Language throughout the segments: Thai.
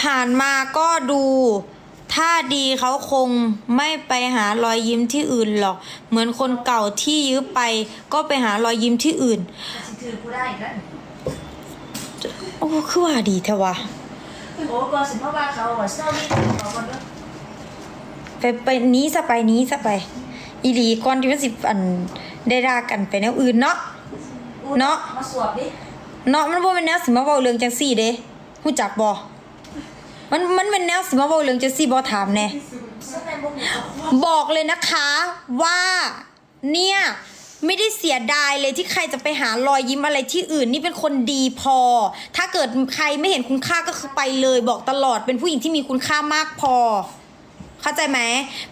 ผ่านมาก็ดู ถ้าดีเขาคงไม่ไปหารอยยิ้มที่อื่นหรอก เหมือนคนเก่าที่ยื้อไป ก็ไปหารอยยิ้มที่อื่นสิถือกูได้อีกแล้วโอ้คือว่าดีแท้วะโอ้ก็สิเพราะว่าเขาอะเศร้านี่เขาคนเด้อไปไปหนี้ซะไปหนี้ซะไป อีหลีก่อนที่มันสิอันได้ด่ากันไปแนวอื่นเนาะอู้เนาะ มาสวบดิ เนาะมันบ่เป็นแนวสิมาเว้าเรื่องจังซี่เด้ฮู้จักบ่ มันมันเป็นแนวสิมาเว้าเรื่องจังซี่บ่ถามแน่ซึ่งในบุกนี่บอกเลยนะคะว่าเนี่ยไม่ได้เสียดายเลยที่ใครจะไปหารอยยิ้มอะไรที่อื่น นี่เป็นคนดีพอ ถ้าเกิดใครไม่เห็นคุณค่าก็คือไปเลย บอกตลอดเป็นผู้หญิงที่มีคุณค่ามากพอ เข้าใจไหม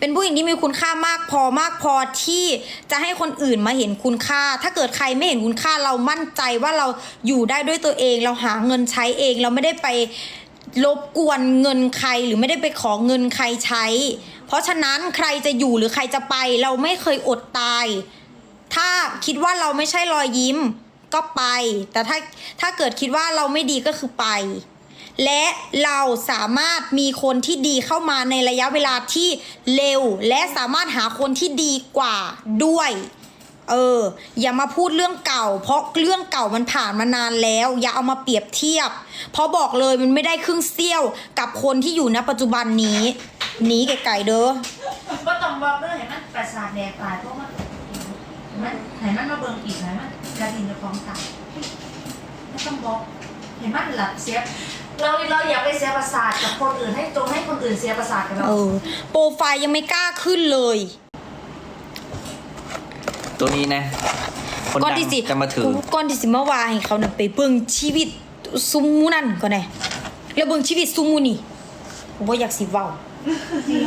เป็นผู้หญิงที่มีคุณค่ามากพอมากพอที่จะให้คนอื่นมาเห็นคุณค่า ถ้าเกิดใครไม่เห็นคุณค่าเรามั่นใจว่าเราอยู่ได้ด้วยตัวเอง เราหาเงินใช้เอง เราไม่ได้ไป รบกวนเงินใครหรือไม่ได้ไปขอเงินใครใช้ เพราะฉะนั้นใครจะอยู่หรือใครจะไป เราไม่เคยอดตาย ถ้าคิดว่าเราไม่ใช่รอยยิ้มก็ไป แต่ถ้าถ้าเกิดคิดว่าเราไม่ดีก็คือไป และเราสามารถมีคนที่ดีเข้ามาในระยะเวลาที่เร็ว และสามารถหาคนที่ดีกว่าด้วย เออ อย่ามาพูดเรื่องเก่า เพราะเรื่องเก่ามันผ่านมานานแล้ว อย่าเอามาเปรียบเทียบ เพราะบอกเลยมันไม่ได้ครึ่งเสี้ยวกับคนที่อยู่ณปัจจุบันนี้หนีไกลๆเด้อก็ต้องบอกเด้อเห็นมันประสาทแดกตายเพราะมันมันเห็นมันมาเบิ่งอีกไหนมันกระดิ่งจะฟ้องตายไม่ต้องบอกเห็นมันหลับเสียเราเราอย่าไปเสียประสาทกับคนอื่นให้จงให้คนอื่นเสียประสาทกับเราเออโปรไฟล์ยังไม่กล้าขึ้นเลย ตัวนี้นะคนก่อนดังที่สิจะมาถือ ก่อนที่สิมาวาให้เขาน่ะไปเบิ่งชีวิตซุมมูนั่นก่อนแน่แล้วเบิ่งชีวิตซุมมูนี่ผมบ่อยากสิเว้าชีวิตโคตรดี